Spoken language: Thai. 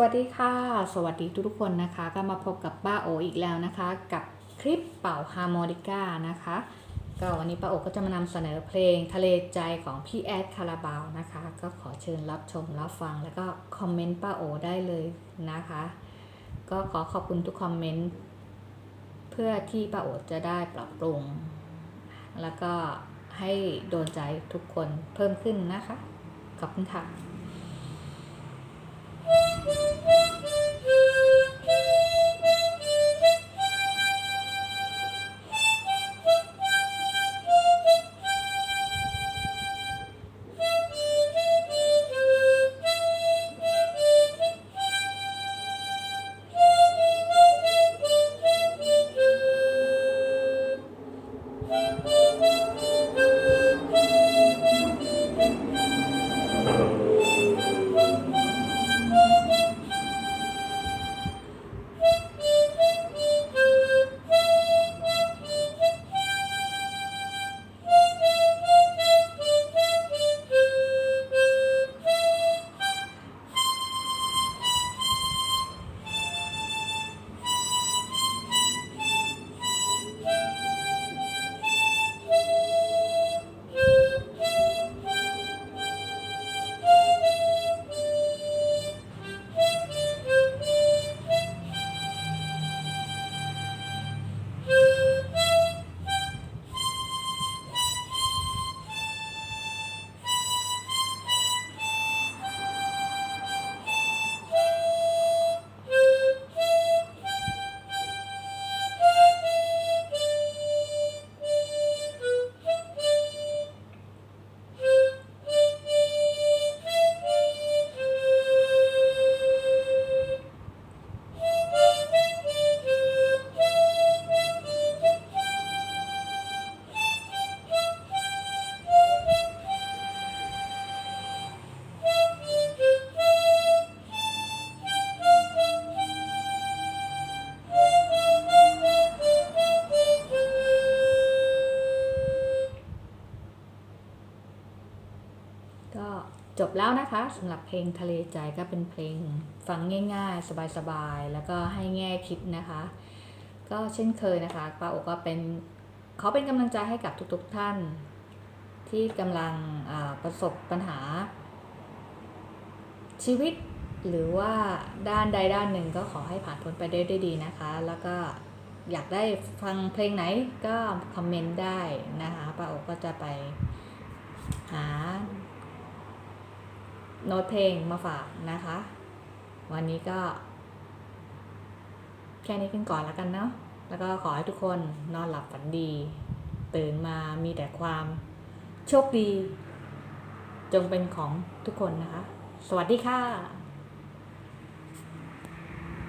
วัสดีค่ะ สวัสดีทุกๆคนนะคะ ก็มาพบกับป้าโออีกแล้วนะคะ กับคลิปเป่าฮาร์โมนิก้านะคะ ก็วันนี้ป้าโอก็จะมานำเสนอเพลงทะเลใจของพี่แอดคาราบาวนะคะ ก็ขอเชิญรับชมรับฟังแล้วก็คอมเมนต์ป้าโอได้เลยนะคะ ก็ขอขอบคุณทุกคอมเมนต์เพื่อที่ป้าโอจะได้ปรับปรุง แล้วก็ให้โดนใจทุกคนเพิ่มขึ้นนะคะ ขอบคุณค่ะ จบแล้วนะคะสำหรับเพลงทะเลใจก็เป็นเพลงฟังง่าย ๆ สบายๆ แล้วก็ให้แง่คิดนะคะ ก็เช่นเคยนะคะป้าโอก็เป็นเขาเป็นกำลังใจให้กับทุกๆท่าน ที่กำลังประสบปัญหา ชีวิตหรือว่าด้านใดด้านหนึ่งก็ขอให้ผ่านพ้นไปได้ด้วยดีนะคะ แล้วก็อยากได้ฟังเพลงไหนก็คอมเมนต์ได้นะคะป้าโอก็จะไปหา โน้ตเพลงมาฝากนะคะ วันนี้ก็ แค่นี้กันก่อนแล้วกันเนาะแล้วก็ขอให้ทุกคนนอนหลับฝันดี ตื่นมามีแต่ความโชคดี จงเป็นของทุกคนนะคะ สวัสดีค่ะ